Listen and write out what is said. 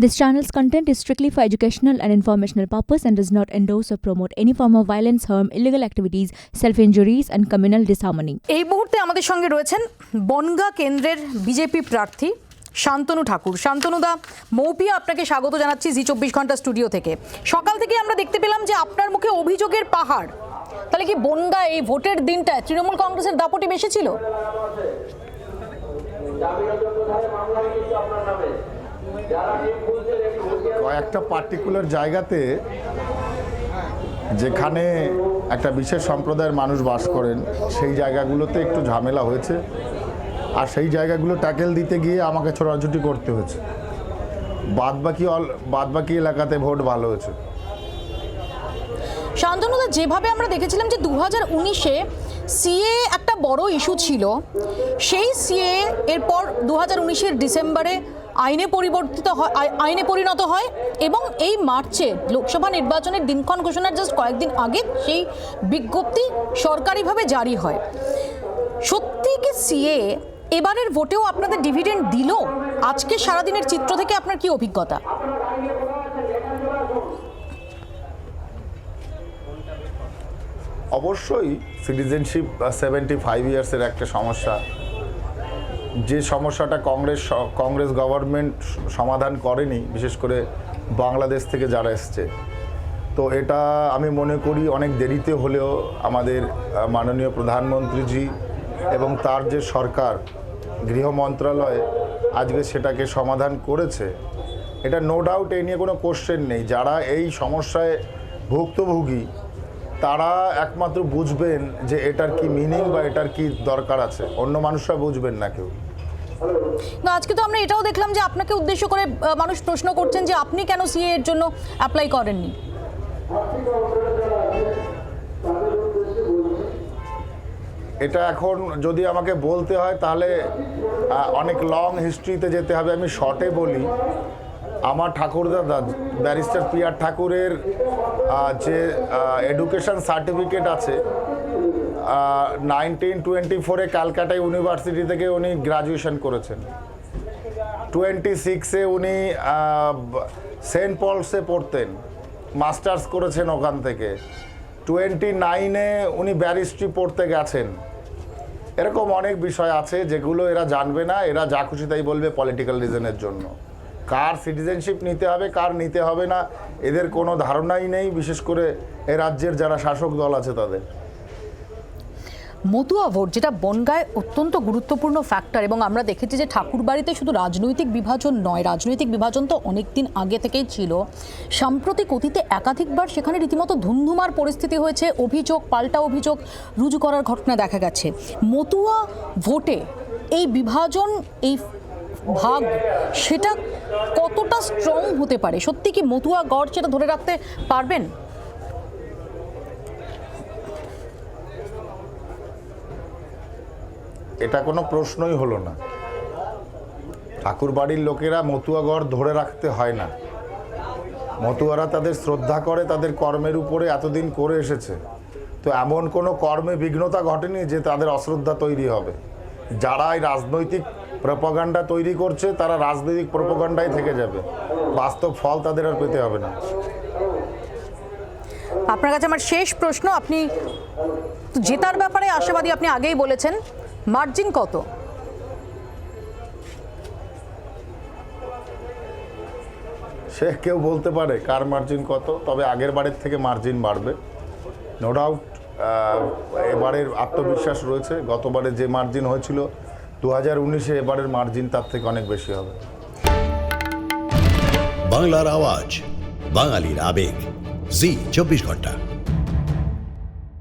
This channel's content is strictly for educational and informational purpose and does not endorse or promote any form of violence, harm, illegal activities, self-injuries and communal disharmony. এই মুহূর্তে আমাদের সঙ্গে রয়েছেন বনগা কেন্দ্রের BJP প্রার্থী শান্তনু ঠাকুর শান্তনুদা মৌপিয়া আপনাকে স্বাগত জানাচ্ছি জি চব্বিশ ঘণ্টা স্টুডিও থেকে সকাল থেকে আমরা দেখতে পেলাম যে আপনার মুখে অভিযোগের পাহাড় তাহলে কি বনগা এই ভোটের দিনটা তৃণমূল কংগ্রেসের দাপটে বেশি ছিল কয়েকটা পার্টিকুলার জায়গাতে যেখানে একটা বিশেষ সম্প্রদায়ের মানুষ বাস করেন, সেই জায়গাগুলোতে একটু ঝামেলা হয়েছে। আর সেই জায়গাগুলো ট্যাকেল দিতে গিয়ে আমাকে ছোটাছুটি করতে হয়েছে। বাদ বাকি অল, বাদবাকি এলাকাতে ভোট ভালো হয়েছে। শান্তনুদা, যেভাবে আমরা দেখেছিলাম যে দু হাজার উনিশে সিএ একটা বড় ইস্যু ছিল, সেই সিএ এরপর দু হাজার উনিশের ডিসেম্বরে আইনে পরিবর্তিত হয়, আই- আইনে পরিণত হয় এবং এই মার্চে লোকসভা নির্বাচনের দিনক্ষণ ঘোষণার জাস্ট কয়েকদিন আগে সেই বিজ্ঞপ্তি সরকারিভাবে জারি হয়। সত্যি কি সিএ এবারের ভোটেও আপনাদের ডিভিডেন্ড দিল? আজকে সারাদিনের চিত্র থেকে আপনার কি অভিজ্ঞতা? অবশ্যই সিটিজেনশিপ সেভেন্টি ফাইভ ইয়ার্সের একটা সমস্যা। যে সমস্যাটা কংগ্রেস কংগ্রেস গভর্নমেন্ট সমাধান করেনি, বিশেষ করে বাংলাদেশ থেকে যারা এসছে, তো এটা আমি মনে করি অনেক দেরিতে হলেও আমাদের মাননীয় প্রধানমন্ত্রীজি এবং তার যে সরকার, গৃহ মন্ত্রণালয়, আজকে সেটাকে সমাধান করেছে, এটা নো ডাউট এই নিয়ে কোনো কোশ্চেন নেই। যারা এই সমস্যায় ভুক্তভোগী তারা একমাত্র বুঝবেন যে এটার কি মিনিং বা এটার কি দরকার আছে। অন্য মানুষরা বুঝবেন না কেউ। আজকে তো আমরা এটাও দেখলাম যে আপনাকে উদ্দেশ্য করে মানুষ প্রশ্ন করছেন যে আপনি কেন সিএ এর জন্য অ্যাপ্লাই করেননি? এটা এখন যদি আমাকে বলতে হয় তাহলে অনেক লং হিস্ট্রিতে যেতে হবে। আমি শর্টে বলি। আমার ঠাকুরদাদা ব্যারিস্টার পি আর ঠাকুরের যে এডুকেশন সার্টিফিকেট আছে নাইনটিন টোয়েন্টি ফোরে ক্যালকাটা ইউনিভার্সিটি থেকে উনি গ্রাজুয়েশন করেছেন। টোয়েন্টি সিক্সে উনি সেন্ট পলসে পড়তেন, মাস্টার্স করেছেন ওখান থেকে। টোয়েন্টি নাইনে উনি ব্যারিস্ট্রি পড়তে গেছেন। এরকম অনেক বিষয় আছে যেগুলো এরা জানবে না, এরা যা খুশি তাই বলবে পলিটিক্যাল রিজনের জন্য। কার সিটিজেনশিপ নিতে হবে, কার নিতে হবে না, এদের কোনো ধারণাই নেই, বিশেষ করে এ রাজ্যের যারা শাসক দল আছে তাদের। মতুয়া ভোট, যেটা বনগায় অত্যন্ত গুরুত্বপূর্ণ ফ্যাক্টর এবং আমরা দেখেছি যে ঠাকুরবাড়িতে শুধু রাজনৈতিক বিভাজন নয়, রাজনৈতিক বিভাজন তো অনেক দিন আগে থেকেই ছিল। সাম্প্রতিক অতীতে একাধিকবার সেখানে রীতিমতো ধুমধুমার পরিস্থিতি হয়েছে, অভিযোগ, পাল্টা অভিযোগ রুজু করার ঘটনা দেখা গেছে। মতুয়া ভোটে এই বিভাজন, এই ভাগ, সেটা কতটা স্ট্রং হতে পারে? সত্যি কি মতুয়া গড় সেটা ধরে রাখতে পারবেন? এটা কোনো প্রশ্নই হলো না। ঠাকুর বাড়ির লোকেরা মতুয়াগড় ধরে রাখতে হয় না। মতুয়ারা তাদের শ্রদ্ধা করে, তাদের কর্মের উপরে এতদিন করে এসেছে। তো এমন কোনো কর্মে বিঘ্নতা ঘটেনি যে তাদের অশ্রদ্ধা তৈরি হবে। যারা এই রাজনৈতিক প্রপাগান্ডা তৈরি করছে তারা রাজনৈতিক প্রপাগান্ডাই থেকে যাবে। বাস্তব ফল তাদের আর পেতে হবে না। আপনার কাছে আমার শেষ প্রশ্ন আপনি জেতার ব্যাপারে আশাবাদী আপনি আগেই বলেছেন মার্জিন কত? সে কেউ বলতে পারে কার মার্জিন কত তবে আগের বারের থেকে মার্জিন বাড়বে। নো ডাউট এবারের আত্মবিশ্বাস রয়েছে। গতবারে যে মার্জিন হয়েছিল দু হাজার উনিশে এবারের মার্জিন তার থেকে অনেক বেশি হবে। বাংলার আওয়াজ, বাঙালির আবেগ। জি, চব্বিশ ঘণ্টা।